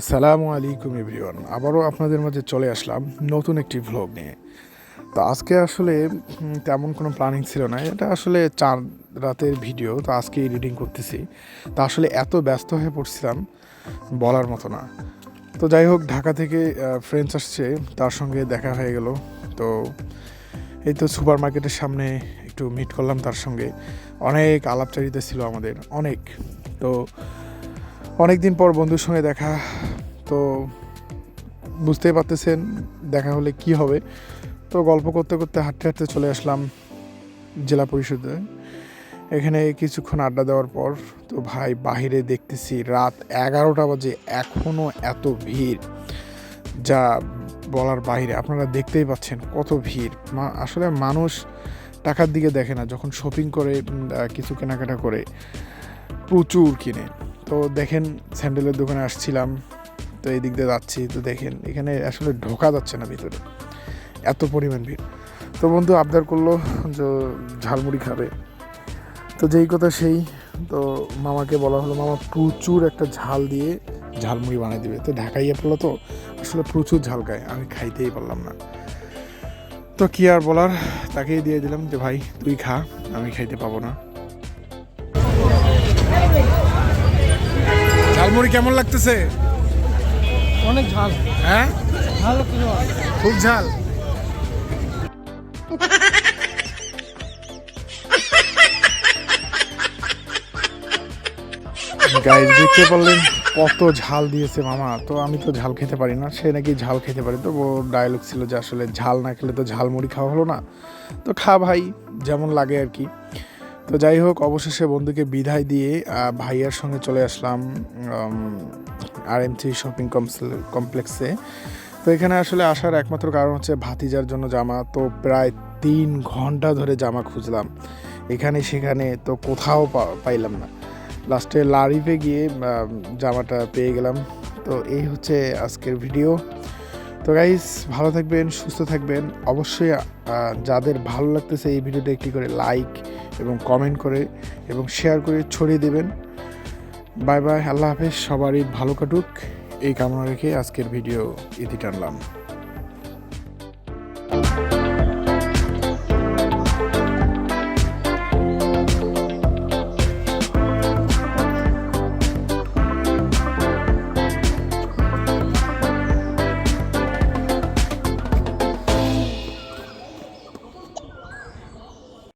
আসসালামু আলাইকুম এভরিওয়ান। আবারও আপনাদের মাঝে চলে আসলাম নতুন একটি ভ্লগ নিয়ে। তো আজকে আসলে তেমন কোনো প্ল্যানিং ছিল না। এটা আসলে চার রাতের ভিডিও তো আজকে এডিটিং করতেছি। তা আসলে এত ব্যস্ত হয়ে পড়ছিলাম, বলার মতো না। তো যাই হোক, ঢাকা থেকে ফ্রেন্ডস আসছে, তার সঙ্গে দেখা হয়ে গেল। তো এই তো সুপার মার্কেটের সামনে একটু মিট করলাম তার সঙ্গে। অনেক আলাপচারিতা ছিল আমাদের, অনেক। তো অনেক দিন পর বন্ধুর সঙ্গে দেখা, তো বুঝতেই পারতেছেন দেখা হলে কি হবে। তো গল্প করতে করতে হাঁটতে হাঁটতে চলে আসলাম জেলা পরিষদে। এখানে কিছুক্ষণ আড্ডা দেওয়ার পর তো ভাই বাহিরে দেখতেছি রাত এগারোটা বাজে এখনও এত ভিড়। যা বলার বাইরে, আপনারা দেখতেই পাচ্ছেন কত ভিড়। আসলে মানুষ টাকার দিকে দেখে না, যখন শপিং করে কিছু কেনাকাটা করে, প্রচুর কিনে। তো দেখেন, স্যান্ডেলের দোকানে আসছিলাম, তো এই দিক দিয়ে যাচ্ছি, তো দেখেন, এখানে আসলে ঢোকা যাচ্ছে না ভিতরে। এত পরিমাণ ভিড়। তো বন্ধু, আবদার করল যে ঝালমুড়ি খাবে। তো যেই কথা সেই, তো মামাকে বলা হলো, মামা, প্রচুর একটা ঝাল দিয়ে ঝালমুড়ি বানিয়ে দিবে। তো ঢাকাইয়া পড়ল তো, আসলে প্রচুর ঝাল খায়, আমি খাইতেই পারলাম না। তো কি আর বলার, তাকেই দিয়ে দিলাম যে, ভাই, তুই খা, আমি খাইতে পাবো না। ঝালমুড়ি কেমন লাগতেছে? অনেক ঝাল। হ্যাঁ? ঝাল খুব ঝাল। গাইজ দেখতে পারলেন কত ঝাল দিয়েছে মামা। তো আমি তো ঝাল খেতে পারি না সে নাকি ঝাল খেতে পারে। তো ওর ডায়লগ ছিল যে আসলে ঝাল না খেলে তো ঝালমুড়ি খাওয়া হলো না। তো খা ভাই যেমন লাগে আর কি। তো যাই হোক, অবশেষে বন্ধুকে বিদায় দিয়ে ভাইয়ার সঙ্গে চলে আসলাম আর এম থ্রি শপিং কমপ্লেক্সে তো এখানে আসলে আসার একমাত্র কারণ হচ্ছে ভাতিজার জন্য জামা। তো প্রায় তিন ঘণ্টা ধরে জামা খুঁজলাম। এখানে সেখানে তো কোথাও পাইলাম না। লাস্টে লারিফে গিয়ে জামাটা পেয়ে গেলাম। তো এই হচ্ছে আজকের ভিডিও তো গাইস ভালো থাকবেন, সুস্থ থাকবেন। অবশ্যই যাদের ভালো লাগতেছে এই ভিডিওটা একটি করে লাইক এবং কমেন্ট করে এবং শেয়ার করে ছড়িয়ে দেবেন। বাই বাই আল্লাহ হাফেজ, সবারই ভালো কাটুক। এই কামনা রেখে আজকের ভিডিও ইতি টানলাম।